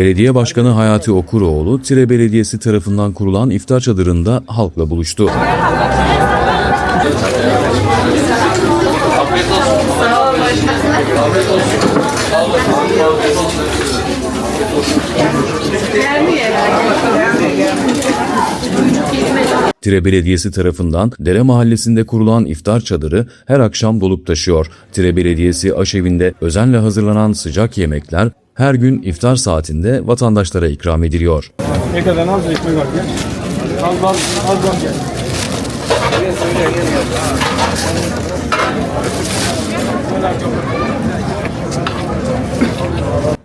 Belediye Başkanı Hayati Okuroğlu, Tire Belediyesi tarafından kurulan iftar çadırında halkla buluştu. Tire Belediyesi tarafından Dere Mahallesi'nde kurulan iftar çadırı her akşam dolup taşıyor. Tire Belediyesi aşevinde özenle hazırlanan sıcak yemekler her gün iftar saatinde vatandaşlara ikram ediliyor. Ne kadar az ekmek var gel. Az az az az gel.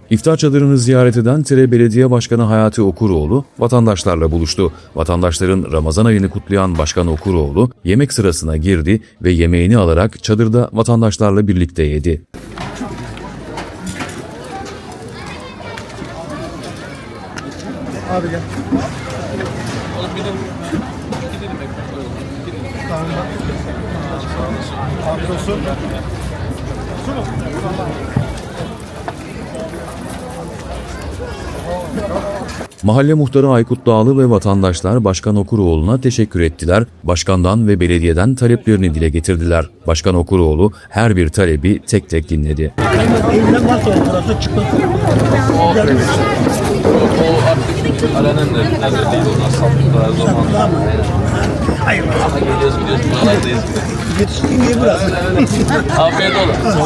İftar çadırını ziyaret eden Tire Belediye Başkanı Hayati Okuroğlu vatandaşlarla buluştu. Vatandaşların Ramazan ayını kutlayan Başkan Okuroğlu yemek sırasına girdi ve yemeğini alarak çadırda vatandaşlarla birlikte yedi. Abi gel. Afiyet olsun. Mahalle muhtarı Aykut Dağlı ve vatandaşlar Başkan Okuroğlu'na teşekkür ettiler. Başkandan ve belediyeden taleplerini dile getirdiler. Başkan Okuroğlu her bir talebi tek tek dinledi. Aranan da nerede değil onlar sattılar her zaman. Hayır. Ama geliyoruz gidiyoruz buralardayız. Yetiştiğin yer burası. Afiyet olsun.